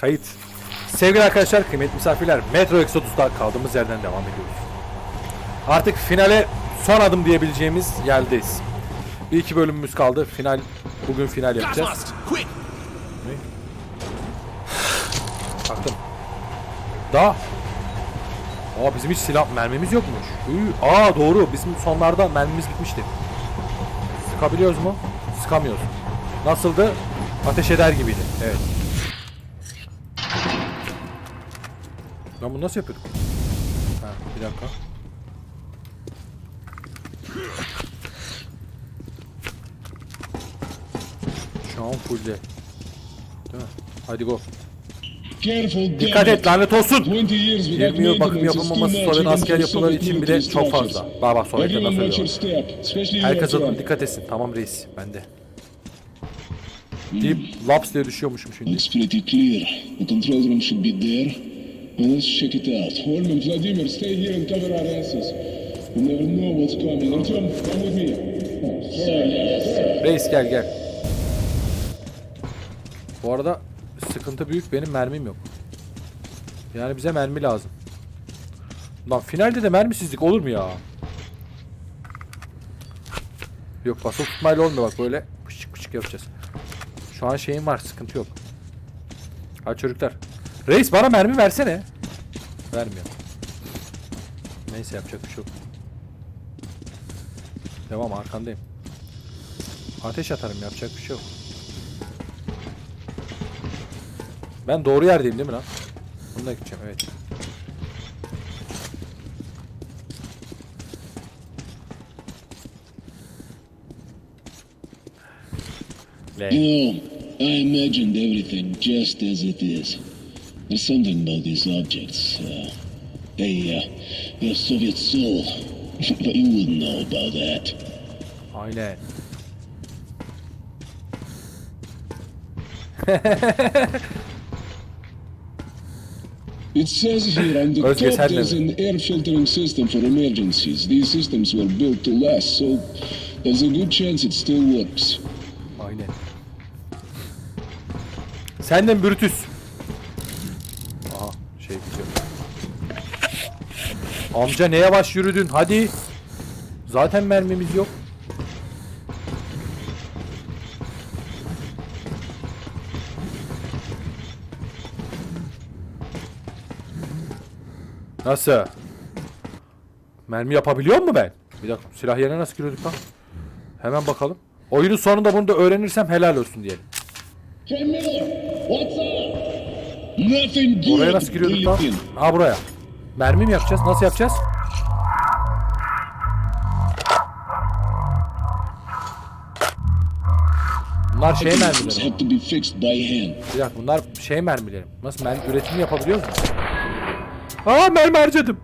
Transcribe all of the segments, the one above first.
Kayıt. Sevgili arkadaşlar, kıymetli misafirler, Metro Exodus'ta kaldığımız yerden devam ediyoruz. Artık finale son adım diyebileceğimiz yerdeyiz. Bir iki bölümümüz kaldı. Final bugün final yapacağız. Taktım. Daha. Aa bizim hiç silah mermimiz yokmuş. Üy, Aa doğru. Bizim sonlarda mermimiz bitmişti. Sıkabiliyoruz mu? Sıkamıyoruz. Nasıldı? Ateş eder gibiydi. Evet. Ben bunu nasıl yapıyorduk? Ha, bir dakika. Şu an full de. Değil mi? Hadi go. Dikkat et lanet olsun. 20 years 20 yıl bakım yapılmaması Sovyet asker yapıları için bile çok fazla. Bak bak Sovyetler nasıl Everyone watch your söylüyor. step, especially Herkes adına dikkat etsin. Tamam reis. Bende. Deyip laps diye düşüyormuşum şimdi. Pretty clear. The control room should be there. Let's check it out. Holm and Vladimir, stay here and cover our asses. You never know what's coming. Artyom, come with me. Reis gel gel. Bu arada sıkıntı büyük. Benim mermim yok. Yani bize mermi lazım. Lan finalde de mermisizlik olur mu ya? Yok basılı tutmayla olmuyor bak böyle pışık pışık yapacağız. Şu an şeyim var sıkıntı yok. Hadi çocuklar. Reis bana mermi versene. Vermiyor. Neyse yapacak bir şey yok. Devam arkandayım. Ateş atarım yapacak bir şey yok. Ben doğru yerdeyim değil mi lan? Bununla gideceğim evet. Le. You know, I imagined everything just as it is. Something about these objects. Uh, they, uh, they're Soviet soul. but you wouldn't know about that. Aynen. It says here on the Özge, top sen de there's mi? an air filtering system for emergencies. These systems were built to last, so there's a good chance it still works. Aynen. Senden Brutus. Aha şey gidiyor. Amca ne yavaş yürüdün hadi. Zaten mermimiz yok. Nasıl? Mermi yapabiliyor mu ben? Bir dakika silah yerine nasıl giriyorduk lan? Hemen bakalım. Oyunun sonunda bunu da öğrenirsem helal olsun diyelim. Oraya nasıl giriyorduk lan? Ha buraya. Mermi mi yapacağız? Nasıl yapacağız? Bunlar şey mermileri. Bir dakika bunlar şey mermileri. mi? Nasıl mermi üretimi yapabiliyoruz mu? Aa mermi harcadım.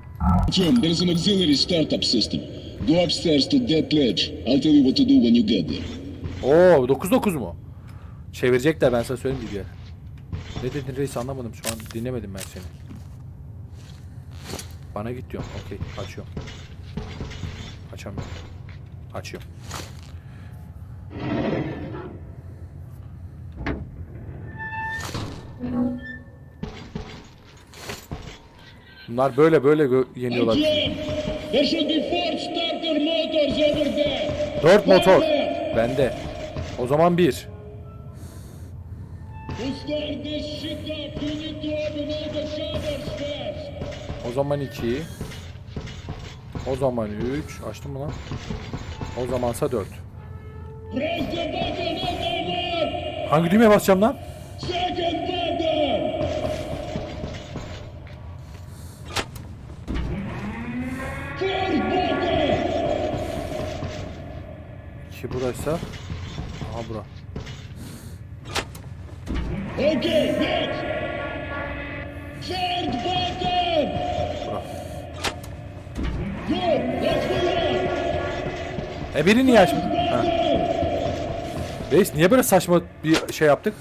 Tom, there's an auxiliary startup system. Go upstairs to that ledge. I'll tell you what to do when you get there. Oo 9-9 mu? Çevirecekler ben sana söyleyeyim videoya. Ne dedin reis anlamadım şu an dinlemedim ben seni. Bana git diyorum. Okey açıyorum. Açamıyorum. Açıyorum. Bunlar böyle böyle yeniyorlar. Dört motor. Bende. O zaman bir. To start this shit up, you O zaman 2. O zaman 3. Açtım mı lan? O zamansa 4. Press the button over. Hangi düğmeye basacağım lan? 2 buraysa. Aha bura. Okay, next. Third button. Bura. Good. Let's move on. E biri niye açmadın? Ha. Reis niye böyle saçma bir şey yaptık?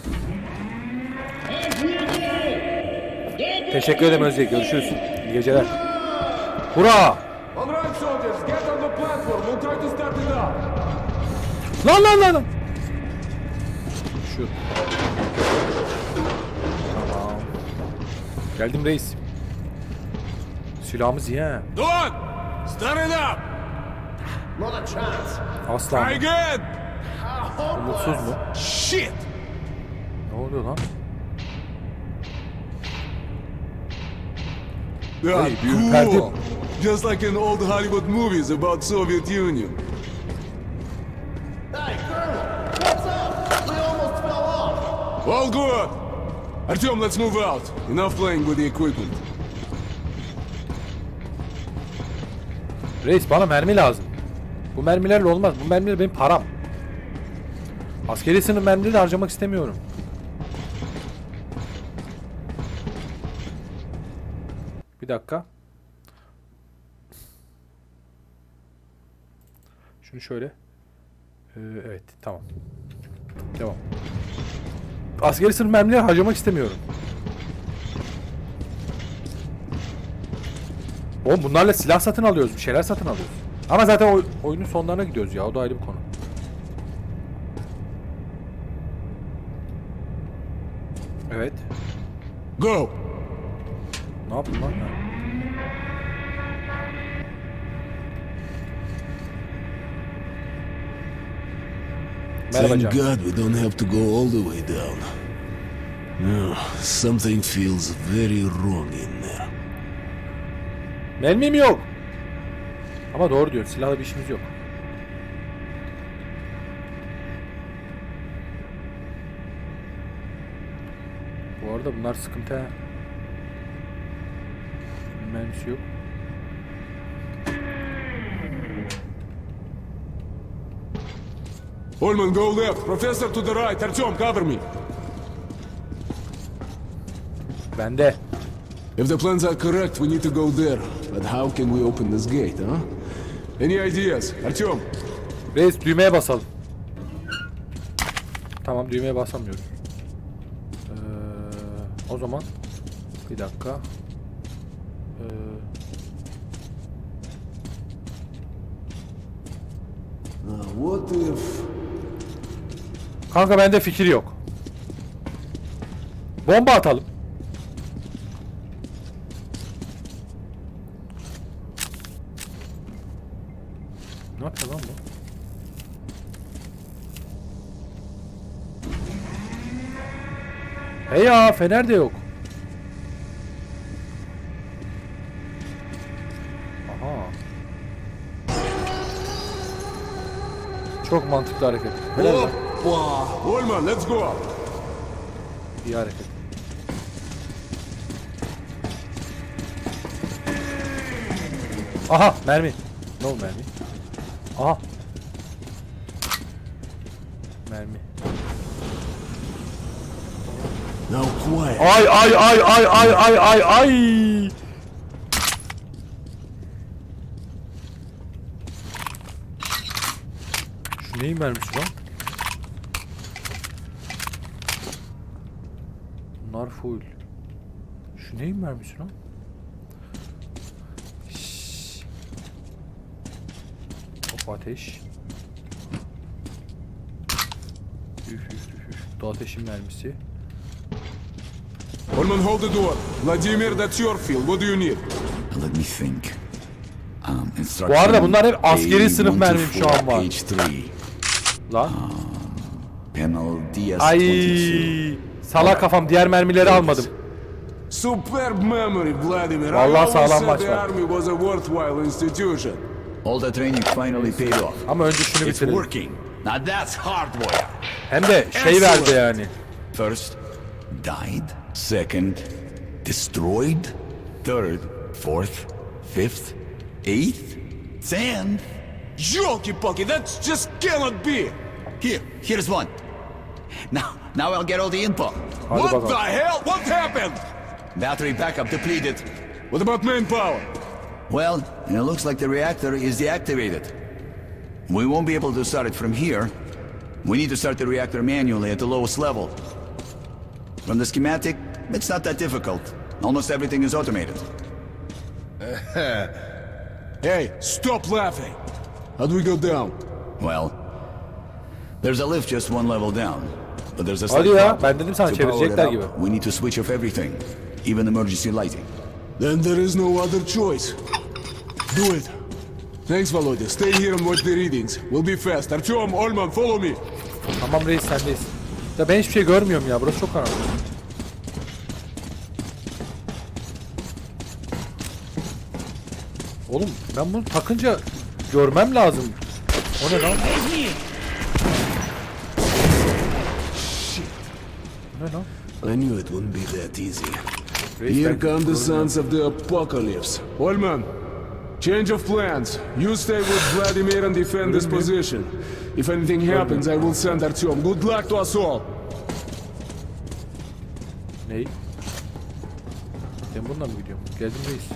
Teşekkür ederim Özge. Görüşürüz. İyi geceler. Hurra! Lan lan lan. Şu. Tamam. Geldim reis. Silahımız iyi ha. Don! Stand it up! Asla. Try again! Umutsuz mu? Shit! Ne oluyor lan? Yeah, Hey, cool! Just like in old Hollywood movies about Soviet Union. Hey, Colonel! What's up? We almost fell off! All good! Artyom, let's move out. Enough playing with the equipment. Reis bana mermi lazım. Bu mermilerle olmaz. Bu mermiler benim param. Askeri sınıf mermileri harcamak istemiyorum. Bir dakika. Şunu şöyle. Ee, evet tamam. Devam. Askeri sınıf mermileri harcamak istemiyorum. Oğlum bunlarla silah satın alıyoruz, bir şeyler satın alıyoruz. Ama zaten oy- oyunun sonlarına gidiyoruz ya, o da ayrı bir konu. Evet. Go! Ne yaptın lan? Merhaba Thank. God we don't have to go all the way down. No, something feels very wrong in there. Mermim yok. Ama doğru diyor, silahla bir işimiz yok. Bu arada bunlar sıkıntı ha. Mermisi yok. Holman, go left. Professor to the right. Artyom, cover me. Bende. If the plans are correct, we need to go there. But how can we open this gate, huh? Any ideas? Artyom, Reis düğmeye basalım. Tamam düğmeye basamıyoruz. Ee, o zaman bir dakika. Ee, Uh, what if... kanka bende fikir yok. Bomba atalım. Ne yapıyor lan bu? Hey ya fener de yok. Aha. Çok mantıklı hareket. Helal lan. Holman, let's go. İyi hareket. Aha mermi. Ne oldu mermi? Aha. Mermi. Ay ay ay ay ay ay ay ay. Şu neyin mermisi lan? Bunlar full. Şu neyin mermisi lan? Hop ateş. Üf üf üf üf. Bu da ateşin mermisi. Holman, hold the door. Vladimir, that's your field. What do you need? Let me think. Um, Bu arada bunlar hep askeri A124 sınıf mermim şu an var. H3. Lan. Panel DS22. Ay salak kafam diğer mermileri almadım. Superb memory, Vladimir. Vallahi sağlam maç var. All the training finally paid off. Ama önce şunu It's bitirelim. working. Now that's hardware. Hem de şey verdi yani. First, died. Second, destroyed. Third, fourth, fifth, eighth, tenth. Jolky-pokey, that just cannot be! Here, here's one. Now, now I'll get all the info. What the hell? What happened? Battery backup depleted. What about manpower? Well, it looks like the reactor is deactivated. We won't be able to start it from here. We need to start the reactor manually at the lowest level. From the schematic, it's not that difficult. Almost everything is automated. Hey, stop laughing! How do we go down? Well, there's a lift just one level down. but there's a Hadi slight ya, problem. ben dedim sana To power it çevirecekler up. We need to switch off everything, even emergency lighting. Then there is no other choice. Do it. Thanks, Volodya. Stay here and watch the readings. We'll be fast. Artyom, Olman, follow me. Tamam reis sendeyiz. Ya ben hiçbir şey görmüyorum ya. Burası çok karanlık. Oğlum ben bunu takınca görmem lazım. O ne lan? O ne lan? I knew it wouldn't be that easy. Here come the sons of the apocalypse. Olman, change of plans. You stay with Vladimir and defend this position. If anything happens, I will send Artyom. Good luck to us all. Ney? Ben bununla mı gidiyorum? Geldim reis.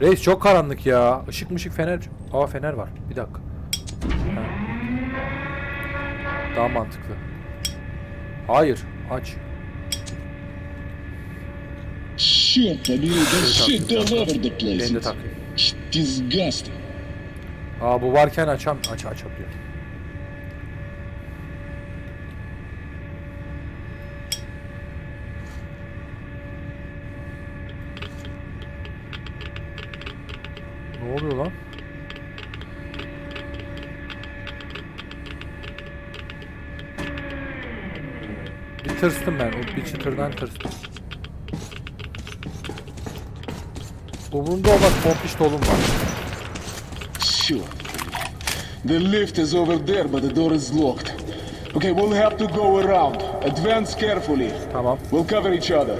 Reis çok karanlık ya. Işık mışık fener. Aa fener var. Bir dakika. Ha. Daha mantıklı. Hayır. Aç. Shit, I mean, that shit all over the place. Disgusting. Aa bu varken açam aç açabiliyorum. Ne oluyor lan? Bir tırstım ben. O bir çıtırdan tırstım. Umurumda olmaz. Pompiş dolum var. Sure. The lift is over there, but the door is locked. Okay, we'll have to go around. Advance carefully. Tamam. We'll cover each other.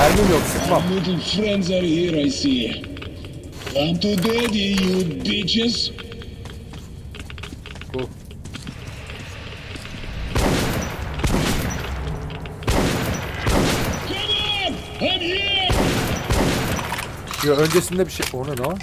Mermim yok sıkmam. Little friends are here, I see. I'm to daddy, you bitches. Come here! Ya öncesinde bir şey... O ne lan?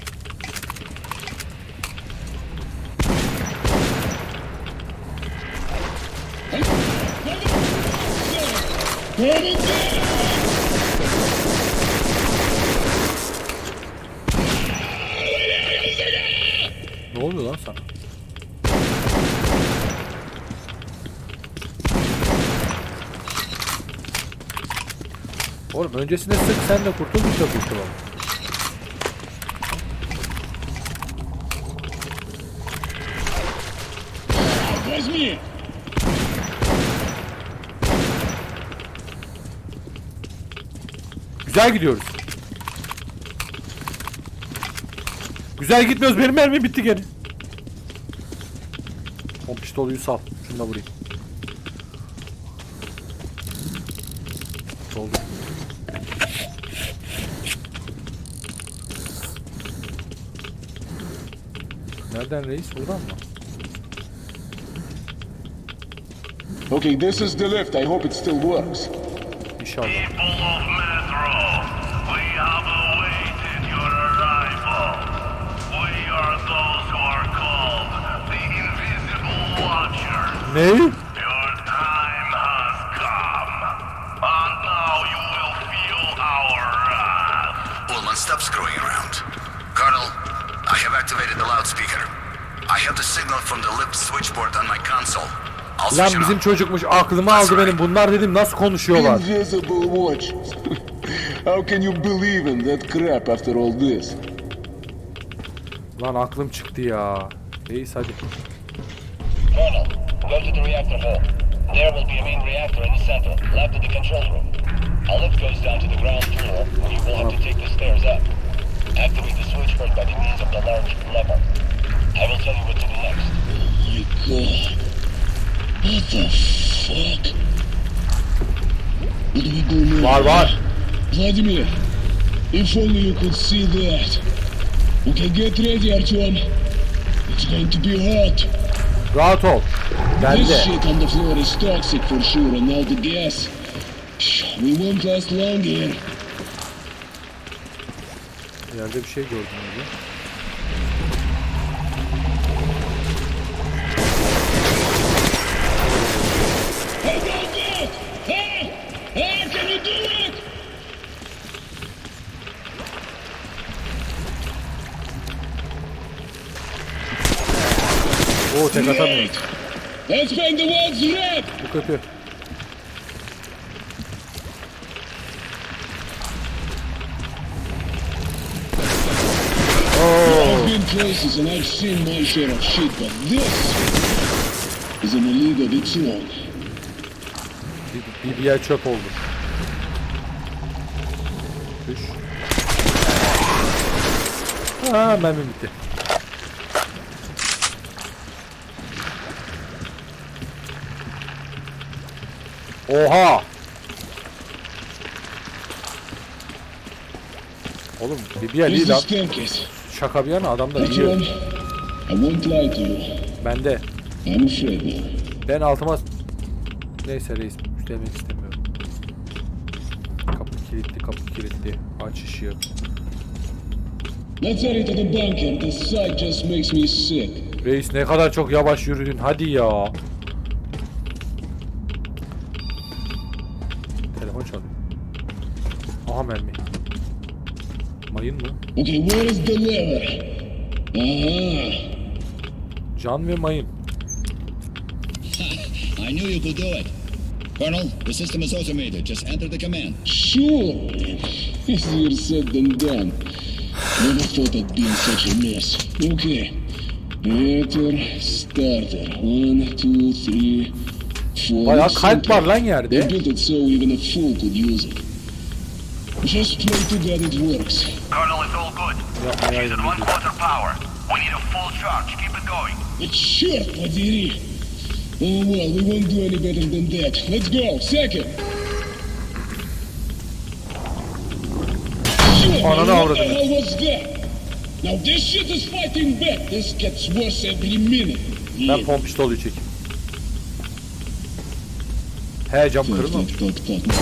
Ne oluyor lan sana? Oğlum öncesinde sık sen de kurtul biz de kurtulalım. Возьми! Güzel gidiyoruz. Güzel gitmiyoruz. Benim mermim bitti gene. O pistoluyu sal. Şunu da vurayım. Nereden reis? Buradan mı? Okay, this is the lift. I hope it still works. İnşallah. People of Metro, we have awaited your arrival. We are those who are called the Invisible Watchers. Ne? Lan bizim on. çocukmuş aklımı aldı benim. Bunlar dedim nasıl konuşuyorlar. Invisible watch. How can you believe in that crap after all this? Lan aklım çıktı ya. Reis hadi. Colonel, go to the reactor hall. There will be a main reactor in the center, left of the control room. A lift goes down to the ground floor, and you will have to take the stairs up. Activate the switchboard by the means of the large lever. I will tell you what to do next. My god. What the fuck? What do we do now? Var var. Vladimir, if only you could see that. Okay, get ready, Artyom. It's going to be hot. Rahat ol. Ben This de. shit on the floor is toxic for sure, and now the gas. We won't last long here. Yerde bir şey gördüm öyle. Tek the ones red. Bu kötü. Been places and I've seen my share of shit, but this is in a league of its own. Bir, bir yer çöp oldu. Düş. Ha mermi bitti. Oha! Oğlum bir, bir değil lan. staircase. Şaka bir yana adam da Artyom, yiyor. I won't lie to you. Bende. I'm afraid now. Ben altıma... Neyse reis demek istemiyorum. Kapı kilitli, kapı kilitli. Aç ışığı. Let's hurry to the bunker. The sight just makes me sick. Reis ne kadar çok yavaş yürüdün. Hadi ya. Mayın mı? Okay, where is the lever? Aha. Can ve mayın. I knew you could do it. Colonel, the system is automated. Just enter the command. Sure. Easier said than done. Never thought I'd be in such a mess. Okay. Reactor starter. One, two, three, four. Bayağı kalp Simple. var lan They yerde. built it so even a fool could use it. Just pray to God it works. Yapmaya She's at one quarter power. We need a full charge. Keep it going. But черт подери! Oh well, we won't do any better than that. Let's go. Second. Shit, Ananı man, what the avradını. hell was that? Now this shit is fighting back. This gets worse every minute. Ben pomp pistolü çekeyim. He cam Tak, kırılmamış. tak, tak, tak.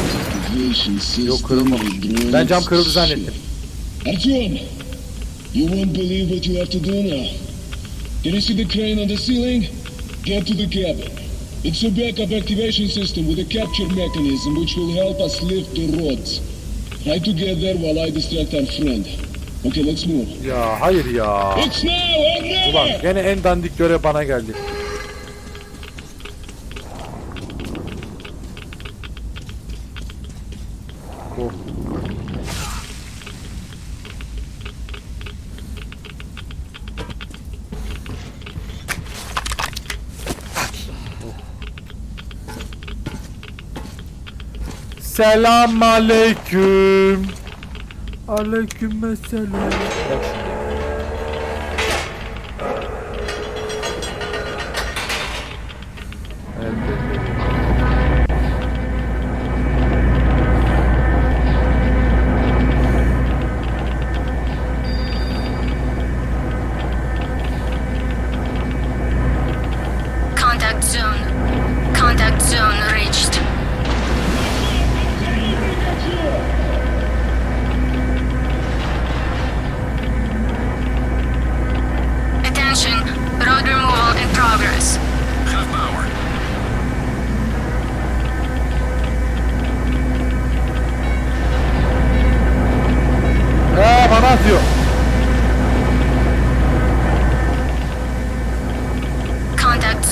Activation system, Yok kırılmamış. hydraulics, Ben cam kırıldı shit. zannettim. Artyom, you won't believe what you have to do now. Can you see the crane on the ceiling? Get to the cabin. It's a backup activation system with a capture mechanism which will help us lift the rods. Try to get there while I distract our friend. Okay, let's move. Ya hayır ya. It's now or never! Ulan gene en dandik görev bana geldi. Selam aleyküm. Aleyküm selam.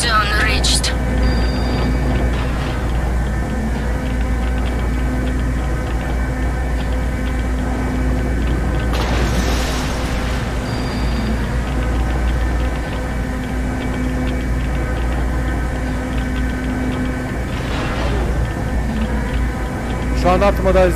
Zone reached. Şu anda aklıma dair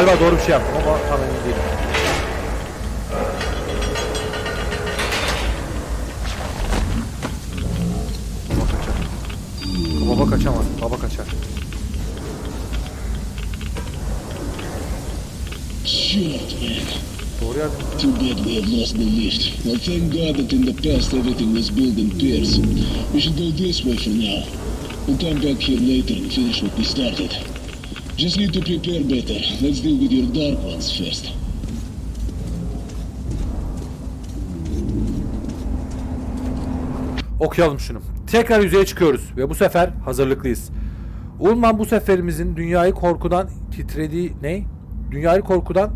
Galiba doğru bir şey yaptım ama tam emin değilim. Baba kaçar. Baba kaçamaz. Baba kaçar. Shit, man. Too bad we have lost the lift. Well, thank God that in the past everything was built in pairs. We should go this way for now. We'll come back here later and finish what we started. Just need to prepare better. Let's deal with your dark ones first. Okuyalım şunu. Tekrar yüzeye çıkıyoruz ve bu sefer hazırlıklıyız. Ulman bu seferimizin dünyayı korkudan titrediği ne? Dünyayı korkudan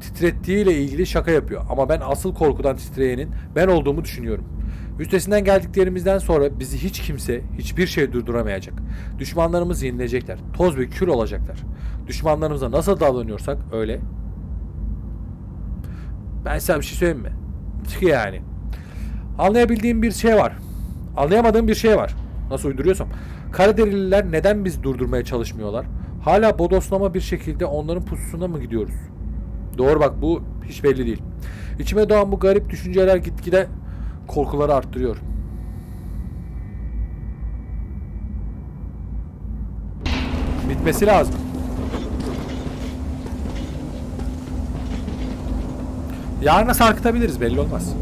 titrettiği ile ilgili şaka yapıyor. Ama ben asıl korkudan titreyenin ben olduğumu düşünüyorum. Üstesinden geldiklerimizden sonra bizi hiç kimse, hiçbir şey durduramayacak. Düşmanlarımız yenilecekler. Toz ve kül olacaklar. Düşmanlarımıza nasıl davranıyorsak öyle. Ben size bir şey söyleyeyim mi? Çünkü yani. Anlayabildiğim bir şey var. Anlayamadığım bir şey var. Nasıl uyduruyorsam. Karaderililer neden biz durdurmaya çalışmıyorlar? Hala bodoslama bir şekilde onların pususuna mı gidiyoruz? Doğru bak bu hiç belli değil. İçime doğan bu garip düşünceler gitgide korkuları arttırıyor. Bitmesi lazım. Yarına sarkıtabiliriz belli olmaz.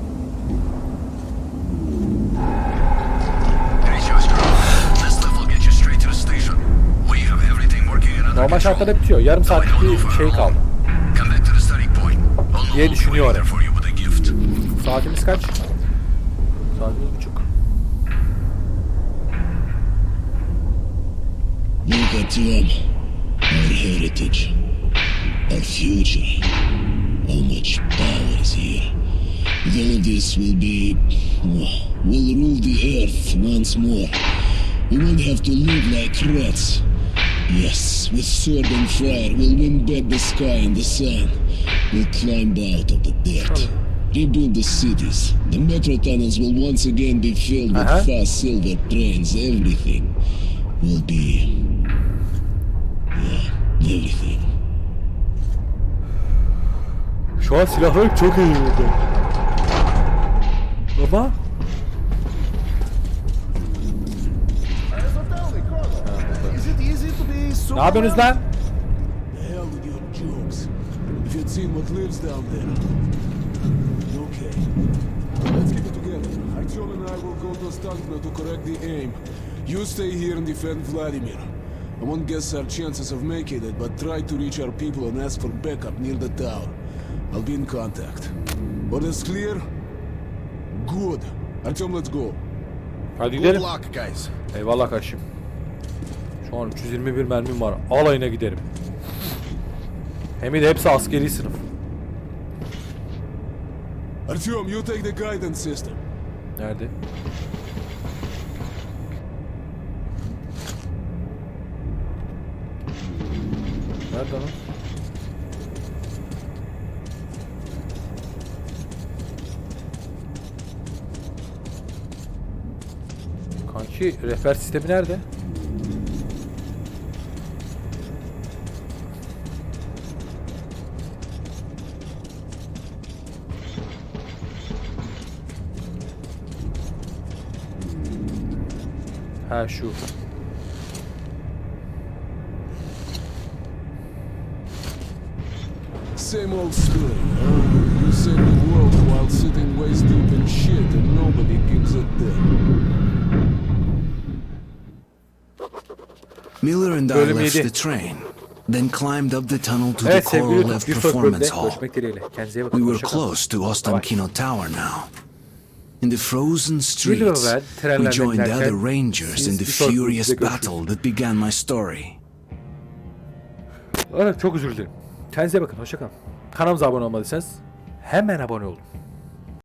Normal şartlarda bitiyor. Yarım saatlik bir şey kaldı. diye düşünüyorum. Saatimiz kaç? Saatimiz buçuk. Look at them. Our heritage. Our future. How much power is here. With all of this will be... We'll rule the earth once more. We won't have to live like rats. Yes, with sword and fire, we'll win back the sky and the sun. We'll climb out of the dirt. Rebuild the cities. The metro tunnels will once again be filled with Uh-huh. fast silver trains. Everything will be... Yeah, everything. Şu an silahlar çok iyi oldu. Baba. Ne yapıyorsunuz lan? Let's keep it together. Artyom and I will go to Stankna to correct the aim. You stay here and defend Vladimir. I won't guess our chances of making it, but try to reach our people and ask for backup near the tower. I'll be in contact. Orders clear? Good. Artyom, let's go. Hadi Good gidelim. luck, guys. Eyvallah kardeşim. Şu an 321 mermim var. Alayına giderim. Hem de hepsi askeri sınıf. Artyom, you take the guidance system. Nerede? Nerede lan? Kanki rehber sistemi nerede? Ha şu. Same old story. huh? You save the world while sitting waist deep in shit and nobody gives a damn. Miller and I left the train, then climbed up the tunnel to the Evet Coral YouTube Lev bir sonraki bölümde Performance Hall. görüşmek dileğiyle. Kendinize iyi bakın. We were close to Ostankino Tower now. In the frozen streets, we joined the other rangers in the furious battle that began my story. Evet çok dilerim. Kendinize bakın. Hoşça kalın. Kanalımıza abone olmadıysanız hemen abone olun.